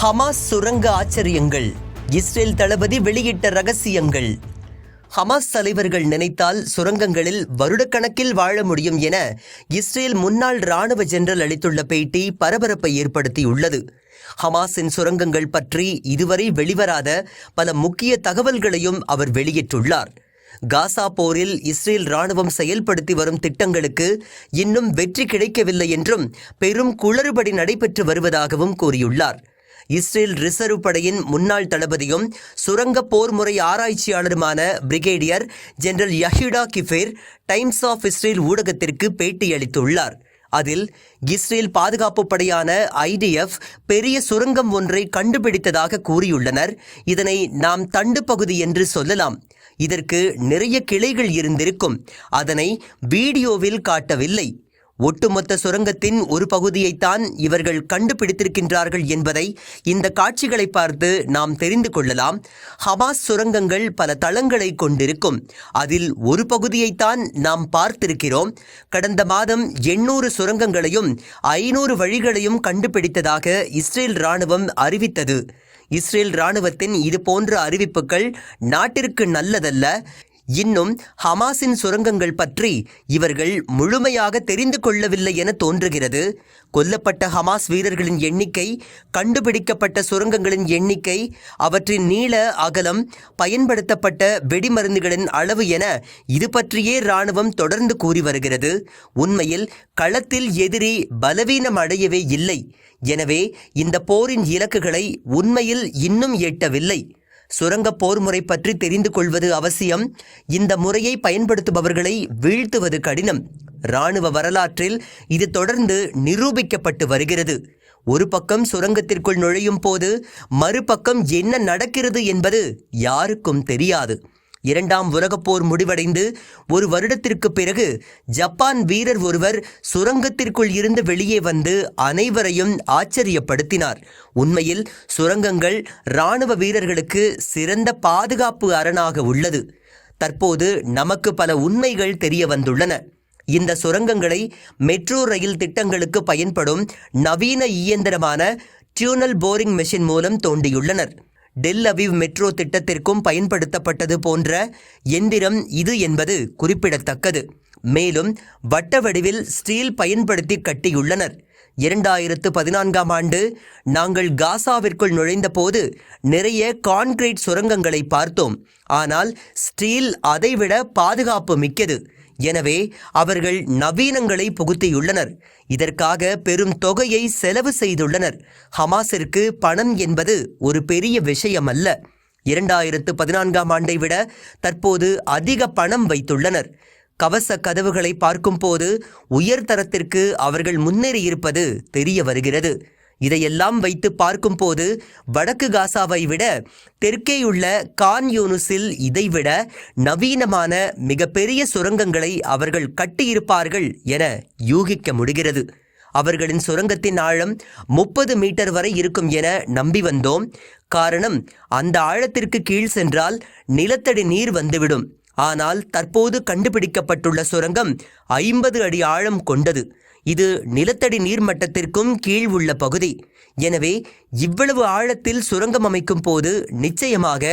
Hamas சுரங்க ஆச்சரியங்கள். Israel தளபதி வெளியிட்ட ரகசியங்கள். ஹமாஸ் தலைவர்கள் நினைத்தால் சுரங்கங்களில் வருடக்கணக்கில் வாழ முடியும் என இஸ்ரேல் முன்னாள் ராணுவ ஜெனரல் அளித்துள்ள பேட்டி பரபரப்பை ஏற்படுத்தியுள்ளது. ஹமாஸின் சுரங்கங்கள் பற்றி இதுவரை வெளிவராத பல முக்கிய தகவல்களையும் அவர் வெளியிட்டுள்ளார். காசா போரில் இஸ்ரேல் ராணுவம் செயல்படுத்தி வரும் திட்டங்களுக்கு இன்னும் வெற்றி கிடைக்கவில்லை என்றும் பெரும் குளறுபடி நடைபெற்று வருவதாகவும் கூறியுள்ளார். இஸ்ரேல் ரிசர்வ் படையின் முன்னாள் தளபதியும் சுரங்க போர் முறை ஆராய்ச்சியாளருமான brigadier general Yehuda Kfir Times of Israel ஊடகத்திற்கு பேட்டியளித்துள்ளார் அதில் இஸ்ரேல் பாதுகாப்பு படையான ஐடிஎஃப் பெரிய சுரங்கம் ஒன்றை கண்டுபிடித்ததாக கூறியுள்ளனர். இதனை நாம் தண்டு பகுதி என்று சொல்லலாம். இதற்கு நிறைய கிளைகள் இருந்திருக்கும். அதனை வீடியோவில் காட்டவில்லை. ஒட்டுமொத்த சுரங்கத்தின் ஒரு பகுதியைத்தான் இவர்கள் கண்டுபிடித்திருக்கின்றார்கள் என்பதை இந்த காட்சிகளை பார்த்து நாம் தெரிந்து கொள்ளலாம். ஹமாஸ் சுரங்கங்கள் பல தளங்களை கொண்டிருக்கும். அதில் ஒரு பகுதியைத்தான் நாம் பார்த்திருக்கிறோம். கடந்த மாதம் எண்ணூறு சுரங்கங்களையும் ஐநூறு வழிகளையும் கண்டுபிடித்ததாக இஸ்ரேல் ராணுவம் அறிவித்தது. இஸ்ரேல் ராணுவத்தின் இதுபோன்ற அறிவிப்புகள் நாட்டிற்கு நல்லதல்ல. இன்னும் ஹமாஸின் சுரங்கங்கள் பற்றி இவர்கள் முழுமையாக தெரிந்து கொள்ளவில்லை என தோன்றுகிறது. கொல்லப்பட்ட ஹமாஸ் வீரர்களின் எண்ணிக்கை கண்டுபிடிக்கப்பட்ட சுரங்கங்களின் எண்ணிக்கை அவற்றின் நீள அகலம் பயன்படுத்தப்பட்ட வெடிமருந்துகளின் அளவு என இது பற்றியே இராணுவம் தொடர்ந்து கூறி வருகிறது. உண்மையில் களத்தில் எதிரி பலவீனம் அடையவே இல்லை. எனவே இந்த போரின் இலக்குகளை உண்மையில் இன்னும் எட்டவில்லை. சுரங்க போர் முறை பற்றி தெரிந்து கொள்வது அவசியம். இந்த முறையை பயன்படுத்துபவர்களை வீழ்த்துவது கடினம். இராணுவ வரலாற்றில் இது தொடர்ந்து நிரூபிக்கப்பட்டு வருகிறது. ஒரு பக்கம் சுரங்கத்திற்குள் நுழையும் போது மறுபக்கம் என்ன நடக்கிறது என்பது யாருக்கும் தெரியாது. இரண்டாம் உலகப்போர் முடிவடைந்து ஒரு வருடத்திற்கு பிறகு ஜப்பான் வீரர் ஒருவர் சுரங்கத்திற்குள் இருந்து வெளியே வந்து அனைவரையும் ஆச்சரியப்படுத்தினார். உண்மையில் சுரங்கங்கள் இராணுவ வீரர்களுக்கு சிறந்த பாதுகாப்பு அரணாக உள்ளது. தற்போது நமக்கு பல உண்மைகள் தெரிய வந்துள்ளன. இந்த சுரங்கங்களை மெட்ரோ ரயில் திட்டங்களுக்கு பயன்படும் நவீன இயந்திரமான டியூனல் போரிங் மெஷின் மூலம் தோண்டியுள்ளனர். டெல் அவிவ் மெட்ரோ திட்டத்திற்கும் பயன்படுத்தப்பட்டது போன்ற எந்திரம் இது என்பது குறிப்பிடத்தக்கது. மேலும் வட்ட வடிவில் ஸ்டீல் பயன்படுத்தி கட்டியுள்ளனர். இரண்டாயிரத்து பதினான்காம் ஆண்டு நாங்கள் காசாவிற்குள் நுழைந்தபோது நிறைய கான்கிரீட் சுரங்கங்களை பார்த்தோம். ஆனால் ஸ்டீல் அதைவிட பாதுகாப்பு மிக்கது. எனவே அவர்கள் நவீனங்களை புகுத்தியுள்ளனர். இதற்காக பெரும் தொகையை செலவு செய்துள்ளனர். ஹமாஸிற்கு பணம் என்பது ஒரு பெரிய விஷயம் அல்ல இரண்டாயிரத்து பதினான்காம் ஆண்டை விட தற்போது அதிக பணம் வைத்துள்ளனர். கவச கதவுகளை பார்க்கும்போது உயர்தரத்திற்கு அவர்கள் முன்னேறியிருப்பது தெரிய வருகிறது. இதையெல்லாம் வைத்து பார்க்கும்போது வடக்கு காசாவை விட தெற்கேயுள்ள கான் யூனுஸில் இதைவிட நவீனமான மிகப்பெரிய சுரங்கங்களை அவர்கள் கட்டியிருப்பார்கள் என யூகிக்க முடிகிறது. அவர்களின் சுரங்கத்தின் ஆழம் முப்பது மீட்டர் வரை இருக்கும் என நம்பி வந்தோம். காரணம் அந்த ஆழத்திற்கு கீழ் சென்றால் நிலத்தடி நீர் வந்துவிடும். ஆனால் தற்போது கண்டுபிடிக்கப்பட்டுள்ள சுரங்கம் ஐம்பது அடி ஆழம் கொண்டது. இது நிலத்தடி நீர்மட்டத்திற்கும் கீழ் உள்ள பகுதி. எனவே இவ்வளவு ஆழத்தில் சுரங்கம் அமைக்கும் போது நிச்சயமாக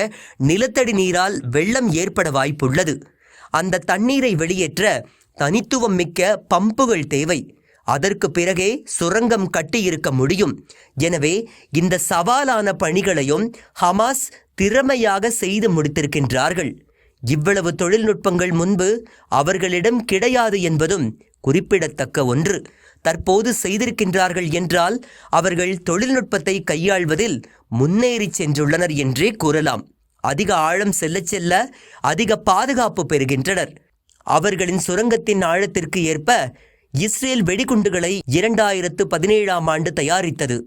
நிலத்தடி நீரால் வெள்ளம் ஏற்பட வாய்ப்புள்ளது. அந்த தண்ணீரை வெளியேற்ற தனித்துவம் மிக்க பம்புகள் தேவை. அதற்கு பிறகே சுரங்கம் கட்டியிருக்க முடியும். எனவே இந்த சவாலான பணிகளையும் ஹமாஸ் திறமையாக செய்து முடித்திருக்கின்றார்கள். இவ்வளவு தொழில்நுட்பங்கள் முன்பு அவர்களிடம் கிடையாது என்பதும் குறிப்பிடத்தக்க ஒன்று. தற்போது செய்திருக்கின்றார்கள் என்றால் அவர்கள் தொழில்நுட்பத்தை கையாள்வதில் முன்னேறி சென்றுள்ளனர் என்றே கூறலாம். அதிக ஆழம் செல்ல செல்ல அதிக பாதுகாப்பு பெறுகின்றனர். அவர்களின் சுரங்கத்தின் ஆழத்திற்கு ஏற்ப இஸ்ரேல் வெடிகுண்டுகளை இரண்டாயிரத்து பதினேழாம் ஆண்டு தயாரித்தது.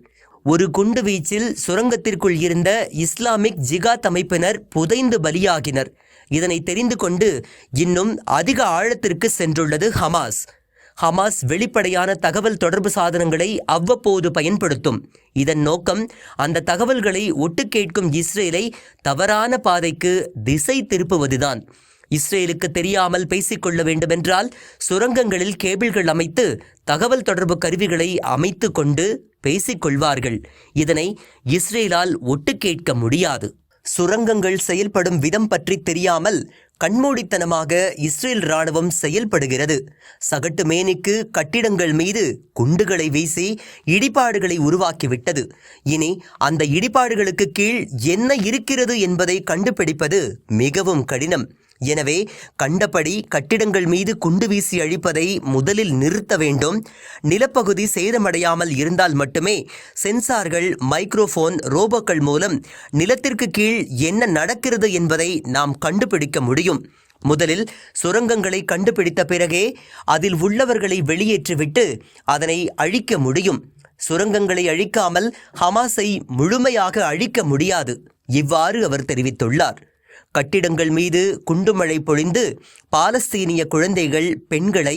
ஒரு குண்டு வீச்சில் சுரங்கத்திற்குள் இருந்த இஸ்லாமிக் ஜிகாத் அமைப்பினர் புதைந்து பலியாகினர். இதனை தெரிந்து கொண்டு இன்னும் அதிக ஆழத்திற்கு சென்றுள்ளது ஹமாஸ். ஹமாஸ் வெளிப்படையான தகவல் தொடர்பு சாதனங்களை அவ்வப்போது பயன்படுத்தும். இதன் நோக்கம் அந்த தகவல்களை ஒட்டு கேட்கும் இஸ்ரேலை தவறான பாதைக்கு திசை திருப்புவதுதான். இஸ்ரேலுக்கு தெரியாமல் பேசிக்கொள்ள வேண்டுமென்றால் சுரங்கங்களில் கேபிள்கள் அமைத்து தகவல் தொடர்பு கருவிகளை அமைத்து கொண்டு பேசிக்கொள்வார்கள். இதனை இஸ்ரேலால் ஒட்டு கேட்க முடியாது. சுரங்கங்கள் செயல்படும் விதம் பற்றி தெரியாமல் கண்மூடித்தனமாக இஸ்ரேல் ராணுவம் செயல்படுகிறது. சகட்டு மேனிக்கு கட்டிடங்கள் மீது குண்டுகளை வீசி இடிபாடுகளை உருவாக்கிவிட்டது. இனி அந்த இடிபாடுகளுக்கு கீழ் என்ன இருக்கிறது என்பதை கண்டுபிடிப்பது மிகவும் கடினம். எனவே கண்டபடி கட்டிடங்கள் மீது குண்டு வீசி அழிப்பதை முதலில் நிறுத்த வேண்டும். நிலப்பகுதி சேதமடையாமல் இருந்தால் மட்டுமே சென்சார்கள் மைக்ரோஃபோன் ரோபோக்கள் மூலம் நிலத்திற்கு கீழ் என்ன நடக்கிறது என்பதை நாம் கண்டுபிடிக்க முடியும். முதலில் சுரங்கங்களை கண்டுபிடித்த பிறகே அதில் உள்ளவர்களை வெளியேற்றிவிட்டு அதனை அழிக்க முடியும். சுரங்கங்களை அழிக்காமல் ஹமாஸை முழுமையாக அழிக்க முடியாது. இவ்வாறு அவர் தெரிவித்துள்ளார். கட்டிடங்கள் மீது குண்டுமழை பொழிந்து பாலஸ்தீனிய குழந்தைகள் பெண்களை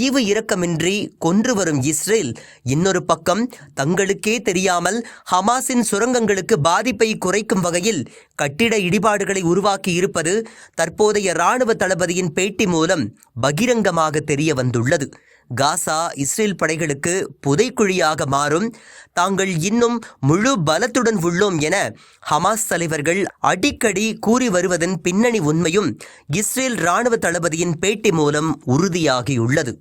ஈவு இரக்கமின்றி கொன்று வரும் இஸ்ரேல். இன்னொரு பக்கம் தங்களுக்கே தெரியாமல் ஹமாஸின் சுரங்கங்களுக்கு பாதிப்பை குறைக்கும் வகையில் கட்டிட இடிபாடுகளை உருவாக்கி இருப்பது தற்போதைய இராணுவ தளபதியின் பேட்டி மூலம் பகிரங்கமாக தெரிய வந்துள்ளது. காசா இஸ்ரேல் படைகளுக்கு புதைக்குழியாக மாறும். தாங்கள் இன்னும் முழு பலத்துடன் உள்ளோம் என ஹமாஸ் தலைவர்கள் அடிக்கடி கூறி வருவதன் பின்னணி உண்மையும் இஸ்ரேல் இராணுவ தளபதியின் பேட்டி மூலம் உறுதியாகியுள்ளது.